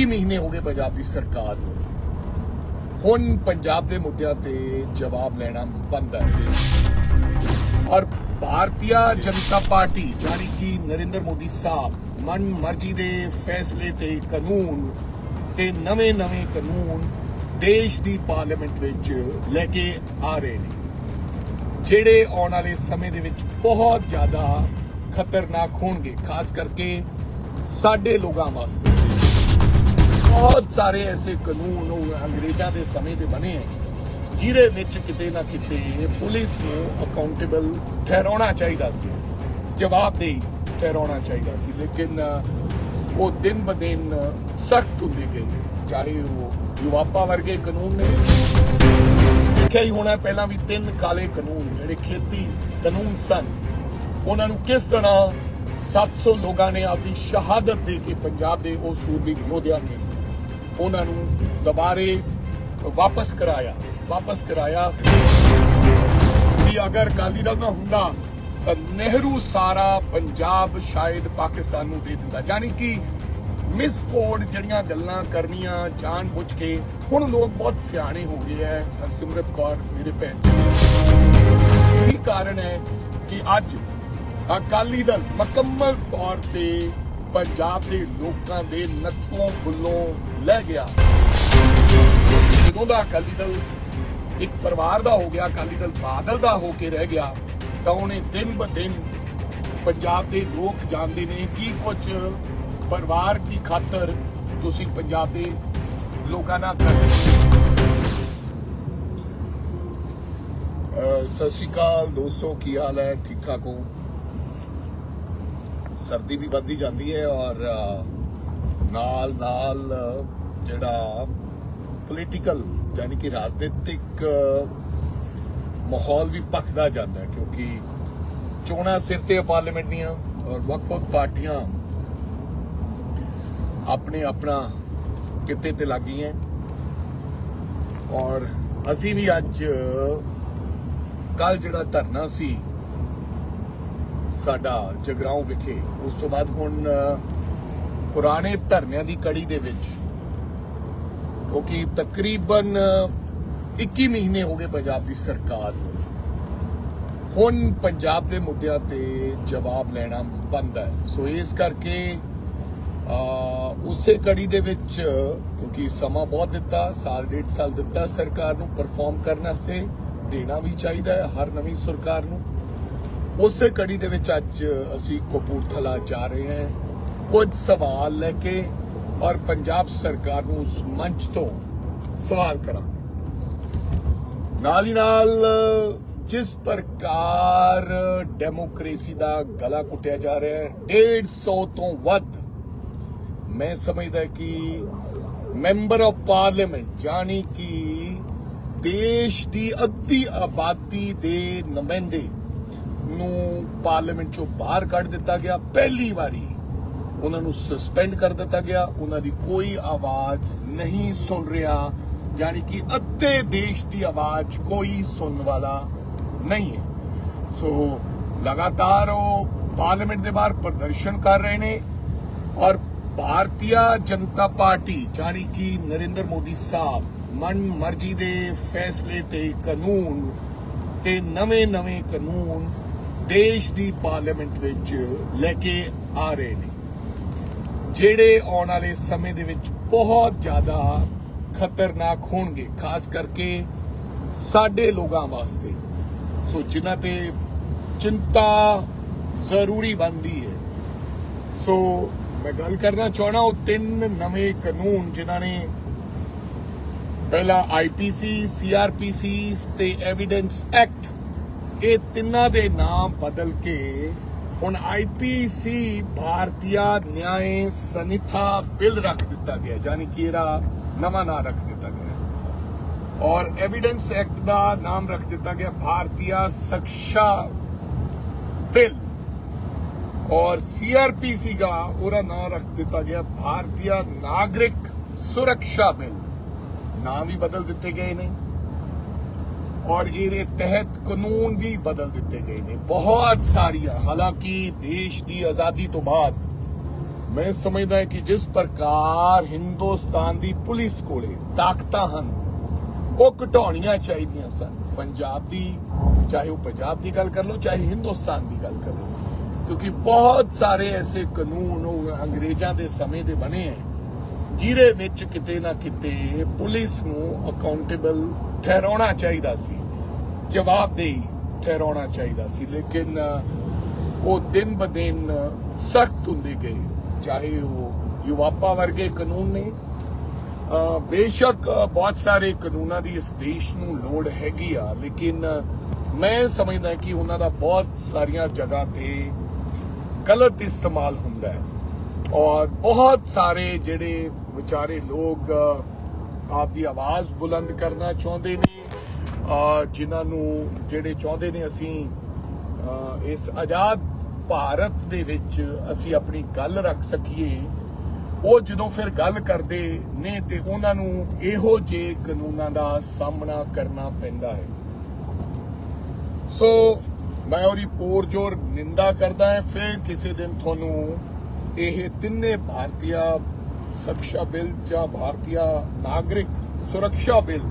21 ਮਹੀਨੇ ਹੋ ਗਏ ਪੰਜਾਬ ਦੀ ਸਰਕਾਰ ਨੂੰ। ਹੁਣ ਪੰਜਾਬ ਦੇ ਮੁੱਦਿਆਂ ਤੇ ਜਵਾਬ ਲੈਣਾ ਬੰਦ ਹੈ। ਔਰ ਭਾਰਤੀ ਜਨਤਾ ਪਾਰਟੀ ਜਾਨੀ ਕਿ ਨਰਿੰਦਰ ਮੋਦੀ ਸਾਹਿਬ, ਮਨ ਮਰਜ਼ੀ ਦੇ ਫੈਸਲੇ ਤੇ ਕਾਨੂੰਨ ਤੇ ਨਵੇਂ-ਨਵੇਂ ਕਾਨੂੰਨ ਦੇਸ਼ ਦੀ ਪਾਰਲੀਮੈਂਟ ਵਿੱਚ ਲੈ ਕੇ ਆ ਰਹੇ ਨੇ। ਜਿਹੜੇ ਆਉਣ ਵਾਲੇ ਸਮੇਂ ਦੇ ਵਿੱਚ ਬਹੁਤ ਜ਼ਿਆਦਾ ਖਤਰਨਾਕ ਹੋਣਗੇ, ਖਾਸ ਕਰਕੇ ਸਾਡੇ ਲੋਕਾਂ ਵਾਸਤੇ। ਬਹੁਤ ਸਾਰੇ ਐਸੇ ਕਾਨੂੰਨ ਉਹ ਅੰਗਰੇਜ਼ਾਂ ਦੇ ਸਮੇਂ ਦੇ ਬਣੇ ਹੈ ਜਿਹਦੇ ਵਿੱਚ ਕਿਤੇ ਨਾ ਕਿਤੇ ਪੁਲਿਸ ਨੂੰ ਅਕਾਊਂਟੇਬਲ ਠਹਿਰਾਉਣਾ ਚਾਹੀਦਾ ਸੀ। ਜਵਾਬਦੇਹੀ ਠਹਿਰਾਉਣਾ ਚਾਹੀਦਾ ਸੀ। ਲੇਕਿਨ ਉਹ ਦਿਨ ਬ ਦਿਨ ਸਖਤ ਹੁੰਦੇ ਗਏ ਚਾਹੇ ਉਹ ਯੁਵਾਪਾ ਵਰਗੇ ਕਾਨੂੰਨ ਨੇ। ਦੇਖਿਆ ਹੀ ਹੋਣਾ ਪਹਿਲਾਂ ਵੀ ਤਿੰਨ ਕਾਲੇ ਕਾਨੂੰਨ ਜਿਹੜੇ ਖੇਤੀ ਕਾਨੂੰਨ ਸਨ। ਉਹਨਾਂ ਨੂੰ ਕਿਸ ਤਰ੍ਹਾਂ 700 ਲੋਕਾਂ ਨੇ ਆਪਣੀ ਸ਼ਹਾਦਤ ਦੇ ਕੇ ਪੰਜਾਬ ਦੇ ਉਹ ਸੂਰਬੀਰ ਯੋਧਿਆਂ ਨੇ ਉਹਨਾਂ ਨੂੰ ਦੁਬਾਰੇ ਵਾਪਸ ਕਰਾਇਆ ਵਾਪਸ ਕਰਾਇਆ। ਵੀ ਅਗਰ ਅਕਾਲੀ ਦਲ ਨਾ ਹੁੰਦਾ, ਤਾਂ ਨਹਿਰੂ ਸਾਰਾ ਪੰਜਾਬ ਸ਼ਾਇਦ ਪਾਕਿਸਤਾਨ ਨੂੰ ਦੇ ਦਿੰਦਾ। ਯਾਨੀ ਕਿ ਮਿਸ ਕੋਡ ਜਿਹੜੀਆਂ ਗੱਲਾਂ ਕਰਨੀਆਂ ਜਾਣ ਬੁੱਝ ਕੇ, ਹੁਣ ਲੋਕ ਬਹੁਤ ਸਿਆਣੇ ਹੋ ਗਏ ਐ ਸਿਮਰਤ ਕੌਰ, ਮੇਰੇ ਭੈਣ ਕੀ ਕਾਰਨ ਹੈ ਕਿ ਅੱਜ ਅਕਾਲੀ ਦਲ ਮੁਕੰਮਲ ਤੌਰ ਤੇ ਪੰਜਾਬ ਦੇ ਲੋਕਾਂ ਦੇ ਨੱਕੋਂ ਬੁੱਲੋਂ ਲੈ ਗਿਆ। ਜਦੋਂ ਦਾ ਅਕਾਲੀ ਦਲ ਇੱਕ ਪਰਿਵਾਰ ਦਾ ਹੋ ਗਿਆ, ਅਕਾਲੀ ਦਲ ਬਾਦਲ ਦਾ ਹੋ ਕੇ ਰਹਿ ਗਿਆ, ਤਾਂ ਉਹਨੇ ਦਿਨ ਬ ਦਿਨ ਪੰਜਾਬ ਦੇ ਲੋਕ ਜਾਣਦੇ ਨੇ ਕੀ ਕੁਝ ਪਰਿਵਾਰ ਦੀ ਖਾਤਰ ਤੁਸੀਂ ਪੰਜਾਬ ਦੇ ਲੋਕਾਂ ਨਾਲ ਕਰ ਰਹੇ ਸਤਿ ਸ਼੍ਰੀ ਅਕਾਲ ਦੋਸਤੋ, ਕੀ ਹਾਲ ਹੈ? ਠੀਕ ਠਾਕ ਹੋ? ਸਰਦੀ ਵੀ ਵੱਧਦੀ ਜਾਂਦੀ ਹੈ ਔਰ ਨਾਲ ਨਾਲ ਜਿਹੜਾ ਪੋਲੀਟੀਕਲ ਯਾਨੀ ਕਿ ਰਾਜਨੀਤਿਕ ਮਾਹੌਲ ਵੀ ਭਖਦਾ ਜਾਂਦਾ ਹੈ ਕਿਉਂਕਿ ਚੋਣਾਂ ਸਿਰ ਤੇ ਪਾਰਲੀਮੈਂਟ ਦੀਆਂ ਔਰ ਵੱਖ-ਵੱਖ ਪਾਰਟੀਆਂ ਆਪਣੇ ਆਪਣਾ ਕਿਤੇ ਤੇ ਲੱਗੀਆਂ ਔਰ ਅਸੀਂ ਵੀ ਅੱਜ ਕੱਲ ਜਿਹੜਾ ਧਰਨਾ ਸੀ ਸਾਡਾ ਜਗਰਾਉਂ ਵਿਖੇ, ਉਸ ਤੋਂ ਬਾਅਦ ਹੁਣ ਪੁਰਾਣੇ ਧਰਨਿਆਂ ਦੀ ਕੜੀ ਦੇ ਵਿੱਚ, ਕਿਉਂਕਿ ਤਕਰੀਬਨ 21 ਮਹੀਨੇ ਹੋ ਗਏ ਪੰਜਾਬ ਦੀ ਸਰਕਾਰ ਨੂੰ। ਹੁਣ ਪੰਜਾਬ ਦੇ ਮੁੱਦਿਆਂ ਤੇ ਜਵਾਬ ਲੈਣਾ ਬੰਦ ਹੈ। ਸੋ ਇਸ ਕਰਕੇ ਉਸੇ ਕੜੀ ਦੇ ਵਿੱਚ, ਕਿਉਂਕਿ ਸਮਾਂ ਬਹੁਤ ਦਿੱਤਾ, ਸਾਲ ਡੇਢ ਸਾਲ ਦਿੱਤਾ ਸਰਕਾਰ ਨੂੰ ਪਰਫਾਰਮ ਕਰਨ ਵਾਸਤੇ, ਦੇਣਾ ਵੀ ਚਾਹੀਦਾ ਹੈ ਹਰ ਨਵੀਂ ਸਰਕਾਰ ਨੂੰ। ਉਸੇ ਕੜੀ ਦੇ ਵਿੱਚ ਅੱਜ ਅਸੀਂ ਕਪੂਰਥਲਾ ਜਾ ਰਹੇ ਹਾਂ। ਕੁਝ ਸਵਾਲ ਲੈ ਕੇ ਔਰ ਪੰਜਾਬ ਸਰਕਾਰ ਨੂੰ ਉਸ ਮੰਚ ਤੋਂ ਸਵਾਲ ਕਰਾਂ ਨਾਲ ਹੀ ਨਾਲ, ਜਿਸ ਪ੍ਰਕਾਰ ਡੈਮੋਕ੍ਰੇਸੀ ਦਾ ਗਲਾ ਕੁੱਟਿਆ ਜਾ ਰਿਹਾ ਹੈ 150 ਤੋਂ ਵੱਧ ਮੈਂ ਸਮਝਦਾ ਕਿ ਮੈਂਬਰ ਆਫ ਪਾਰਲੀਮੈਂਟ ਜਾਨੀ ਕਿ ਦੇਸ਼ ਦੀ ਅੱਧੀ ਆਬਾਦੀ ਦੇ ਨੁਮਾਇੰਦੇ ਨੂੰ ਪਾਰਲੀਮੈਂਟ ਚੋਂ ਬਾਹਰ ਕੱਢ ਦਿੱਤਾ ਗਿਆ ਪਹਿਲੀ ਵਾਰੀ। ਉਹਨਾਂ ਨੂੰ ਸਸਪੈਂਡ ਕਰ ਦਿੱਤਾ ਗਿਆ। ਉਹਨਾਂ ਦੀ ਕੋਈ ਆਵਾਜ਼ ਨਹੀਂ ਸੁਣ ਰਿਹਾ। ਯਾਨੀ ਕਿ ਅੱਧੇ ਦੇਸ਼ ਦੀ ਆਵਾਜ਼ ਕੋਈ ਸੁਣਨ ਵਾਲਾ ਨਹੀਂ ਹੈ। ਸੋ ਲਗਾਤਾਰ ਉਹ ਪਾਰਲੀਮੈਂਟ ਦੇ ਬਾਹਰ ਪ੍ਰਦਰਸ਼ਨ ਕਰ ਰਹੇ ਨੇ ਔਰ ਭਾਰਤੀ ਜਨਤਾ ਪਾਰਟੀ ਜਾਨੀ ਕਿ ਨਰਿੰਦਰ ਮੋਦੀ ਸਾਹਿਬ, ਮਨ ਮਰਜ਼ੀ ਦੇ ਫੈਸਲੇ ਤੇ ਕਾਨੂੰਨ ਤੇ ਨਵੇਂ-ਨਵੇਂ ਕਾਨੂੰਨ ਦੇਸ਼ ਦੀ ਪਾਰਲੀਮੈਂਟ ਵਿੱਚ ਲੈ ਕੇ ਆ ਰਹੇ ਨੇ। ਜਿਹੜੇ ਆਉਣ ਵਾਲੇ ਸਮੇਂ ਦੇ ਵਿੱਚ ਬਹੁਤ ਜ਼ਿਆਦਾ ਖਤਰਨਾਕ ਹੋਣਗੇ, ਖਾਸ ਕਰਕੇ ਸਾਡੇ ਲੋਕਾਂ ਵਾਸਤੇ। ਸੋ ਜਿਨ੍ਹਾਂ ਤੇ ਚਿੰਤਾ ਜ਼ਰੂਰੀ ਬਣਦੀ ਹੈ। ਸੋ ਮੈਂ ਗੱਲ ਕਰਨਾ ਚਾਹਣਾ ਉਹ ਤਿੰਨ ਨਵੇਂ ਕਾਨੂੰਨ ਜਿਨ੍ਹਾਂ ਨੇ ਪਹਿਲਾ ਆਈਪੀਸੀ ਸੀਆਰਪੀਸੀ ਤੇ ਐਵੀਡੈਂਸ ਐਕਟ ਇਹ ਤਿੰਨਾਂ ਦੇ ਨਾਮ ਬਦਲ ਕੇ ਹੁਣ ਆਈਪੀਸੀ ਭਾਰਤੀਆ ਨਿਆਂ ਸੰਿਥਾ ਬਿੱਲ ਰੱਖ ਦਿੱਤਾ ਗਿਆ, ਯਾਨੀ ਕਿ ਇਹਦਾ ਨਵਾਂ ਨਾਮ ਰੱਖ ਦਿੱਤਾ ਗਿਆ ਔਰ ਐਵੀਡੈਂਸ ਐਕਟ ਦਾ ਨਾਮ ਰੱਖ ਦਿੱਤਾ ਗਿਆ, ਭਾਰਤੀਆ ਸਖਸ਼ਾ ਬਿੱਲ। ਔਰ ਸੀਆਰਪੀਸੀ ਦਾ ਉਹਦਾ ਨਾਮ ਰੱਖ ਦਿੱਤਾ ਗਿਆ, ਭਾਰਤੀਆ ਨਾਗਰਿਕ ਸੁਰੱਖਿਆ ਬਿੱਲ। ਨਾਮ ਵੀ ਬਦਲ ਦਿੱਤੇ ਗਏ ਨੇ। ਔਰ ਇਹਦੇ ਤਹਿਤ ਕਾਨੂੰਨ ਵੀ ਬਦਲ ਦਿੱਤੇ ਗਏ ਨੇ। ਬਹੁਤ ਸਾਰੀਆਂ, ਹਾਲਾਂਕਿ ਦੇਸ਼ ਦੀ ਆਜ਼ਾਦੀ ਤੋਂ ਬਾਅਦ ਮੈਂ ਸਮਝਦਾ ਕਿ ਜਿਸ ਪ੍ਰਕਾਰ ਹਿੰਦੁਸਤਾਨ ਦੀ ਪੁਲਿਸ ਕੋਲੇ ਤਾਕਤਾਂ ਹਨ, ਉਹ ਘਟਾਉਣੀਆਂ ਚਾਹੀਦੀਆਂ ਸਨ। ਪੰਜਾਬ ਦੀ, ਚਾਹੇ ਉਹ ਪੰਜਾਬ ਦੀ ਗੱਲ ਕਰ ਲਓ, ਚਾਹੇ ਹਿੰਦੁਸਤਾਨ ਦੀ ਗੱਲ ਕਰ ਲਓ। ਕਿਉਂਕਿ ਬਹੁਤ ਸਾਰੇ ਐਸੇ ਕਾਨੂੰਨ ਉਹ ਅੰਗਰੇਜ਼ਾਂ ਦੇ ਸਮੇਂ ਦੇ ਬਣੇ ਹੈ, ਜਿਹਦੇ ਵਿੱਚ ਕਿਤੇ ਨਾ ਕਿਤੇ ਪੁਲਿਸ ਨੂੰ ਅਕਾਊਂਟੇਬਲ ਠਹਿਰਾਉਣਾ ਚਾਹੀਦਾ ਸੀ। ਜਵਾਬਦੇਹੀ ਠਹਿਰਾਉਣਾ ਚਾਹੀਦਾ ਸੀ। ਲੇਕਿਨ ਉਹ ਦਿਨ ਬ ਦਿਨ ਸਖਤ ਹੁੰਦੇ ਗਏ। ਚਾਹੇ ਉਹ ਯੁਵਾਪਾ ਵਰਗੇ ਕਾਨੂੰਨ ਨੇ ਅ, ਬੇਸ਼ੱਕ ਬਹੁਤ ਸਾਰੇ ਕਾਨੂੰਨਾਂ ਦੀ ਇਸ ਦੇਸ਼ ਨੂੰ ਲੋੜ ਹੈਗੀ ਆ। ਲੇਕਿਨ ਮੈਂ ਸਮਝਦਾ ਕਿ ਉਹਨਾਂ ਦਾ ਬਹੁਤ ਸਾਰੀਆਂ ਜਗ੍ਹਾ ਤੇ ਗਲਤ ਇਸਤੇਮਾਲ ਹੁੰਦਾ ਹੈ। ਔਰ ਬਹੁਤ ਸਾਰੇ ਜਿਹੜੇ ਵਿਚਾਰੇ ਲੋਕ ਆਪਦੀ ਆਵਾਜ਼ ਬੁਲੰਦ ਕਰਨਾ ਚਾਹੁੰਦੇ ਨੇ। ਅ, ਜਿਨ੍ਹਾਂ ਨੂੰ ਜਿਹੜੇ ਚਾਹੁੰਦੇ ਨੇ ਅਸੀਂ ਇਸ ਆਜ਼ਾਦ ਭਾਰਤ ਦੇ ਵਿੱਚ ਅਸੀਂ ਆਪਣੀ ਗੱਲ ਰੱਖ ਸਕੀਏ। ਉਹ ਜਦੋਂ ਫਿਰ ਗੱਲ ਕਰਦੇ ਨੇ ਤੇ ਉਹਨਾਂ ਨੂੰ ਇਹੋ ਜਿਹੇ ਕਾਨੂੰਨਾਂ ਦਾ ਸਾਹਮਣਾ ਕਰਨਾ ਪੈਂਦਾ ਹੈ। ਸੋ ਮੈਂ ਉਹਦੀ ਪੂਰਜੋਰ ਨਿੰਦਾ ਕਰਦਾ ਹਾਂ। ਫਿਰ ਕਿਸੇ ਦਿਨ ਤੁਹਾਨੂੰ ਇਹ ਤਿੰਨੇ ਭਾਰਤੀਆ ਸੁਰੱਖਿਆ ਬਿੱਲ ਜਾਂ ਭਾਰਤੀਆ ਨਾਗਰਿਕ ਸੁਰੱਖਿਆ ਬਿੱਲ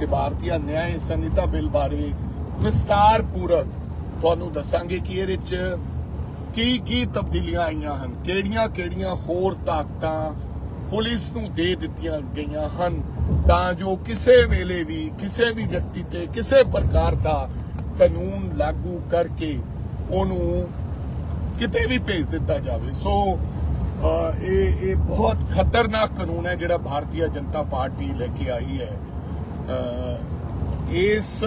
ਤੇ ਭਾਰਤੀਆ ਨਿਆਂ ਸੰਹਿਤਾ ਬਿੱਲ ਬਾਰੇ ਵਿਸਤਾਰ ਪੂਰਵਕ ਤੁਹਾਨੂੰ ਦੱਸਾਂਗੇ ਕਿ ਇਹਦੇ ਵਿੱਚ ਕੀ ਕੀ ਤਬਦੀਲੀਆਂ ਆਈਆਂ ਹਨ ਕਿਹੜੀਆਂ ਕਿਹੜੀਆਂ ਹੋਰ ਤਾਕਤਾਂ ਪੁਲਿਸ ਨੂੰ ਦੇ ਦਿੱਤੀਆਂ ਗਈਆਂ ਹਨ ਤਾਂ ਜੋ ਕਿਸੇ ਵੇਲੇ ਵੀ ਕਿਸੇ ਵੀ ਵਿਅਕਤੀ ਤੇ ਕਿਸੇ ਪ੍ਰਕਾਰ ਦਾ ਕਾਨੂੰਨ ਲਾਗੂ ਕਰਕੇ ਉਹਨੂੰ ਕਿਤੇ ਵੀ ਭੇਜ ਦਿੱਤਾ ਜਾਵੇ ਸੋ ਇਹ ਇਹ ਬਹੁਤ ਖਤਰਨਾਕ ਕਾਨੂੰਨ ਹੈ ਜਿਹੜਾ ਭਾਰਤੀ ਜਨਤਾ ਪਾਰਟੀ ਲੈ ਕੇ ਆਈ ਹੈ। ਇਸ